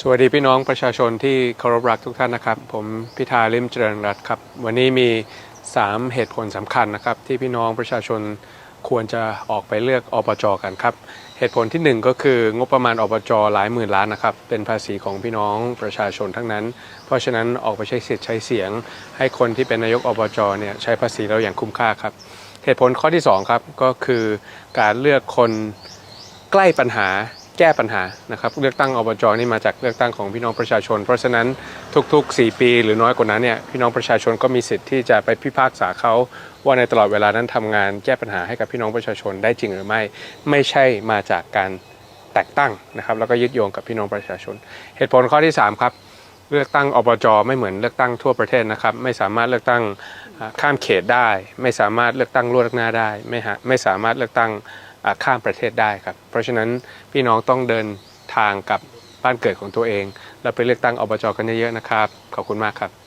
สวัสดีพี่น้องประชาชนที่เคารพรักทุกท่านนะครับ ผมพิธาลิมเจริญรัตครับ วันนี้มี 3 เหตุผลสำคัญนะครับ ที่พี่น้องประชาชนควรจะออกไปเลือกอบจกันครับ เหตุผลที่ 1 ก็คืองบประมาณอบจหลายหมื่นล้านนะครับ เป็นภาษีของพี่น้องประชาชนทั้งนั้น เพราะฉะนั้นออกไปใช้สิทธิ์ใช้เสียง ให้คนที่เป็นนายกอบจเนี่ยใช้ภาษีเราอย่างคุ้มค่าครับ เหตุผลข้อที่สองครับก็คือการเลือกคนใกล้ปัญหา แก้ปัญหานะครับเลือกตั้งอบจนี่มาจากเลือกตั้งของพี่น้องประชาชน เพราะฉะนั้นทุก ๆ 4 ปีหรือน้อยกว่านั้นเนี่ยพี่น้องประชาชนก็มีสิทธิ์ที่จะไปพิพากษาเขาว่าในตลอดเวลานั้นทำงานแก้ปัญหาให้กับพี่น้องประชาชนได้จริงหรือไม่ ไม่ใช่มาจากการแต่งตั้งนะครับแล้วก็ยึดโยงกับพี่น้องประชาชน เหตุผลข้อที่ 3 ครับ เลือกตั้งอบจไม่เหมือนเลือกตั้งทั่วประเทศนะครับไม่สามารถเลือกตั้ง ข้ามเขตได้ ไม่สามารถเลือกตั้งล่วงหน้าได้ไม่ฮะไม่สามารถเลือกตั้งข้ามประเทศได้ครับเพราะฉะนั้นพี่น้องต้องเดินทางกับบ้านเกิดของตัวเอง แล้วไปเลือกตั้งอบจกันเยอะๆนะครับ ขอบคุณมากครับ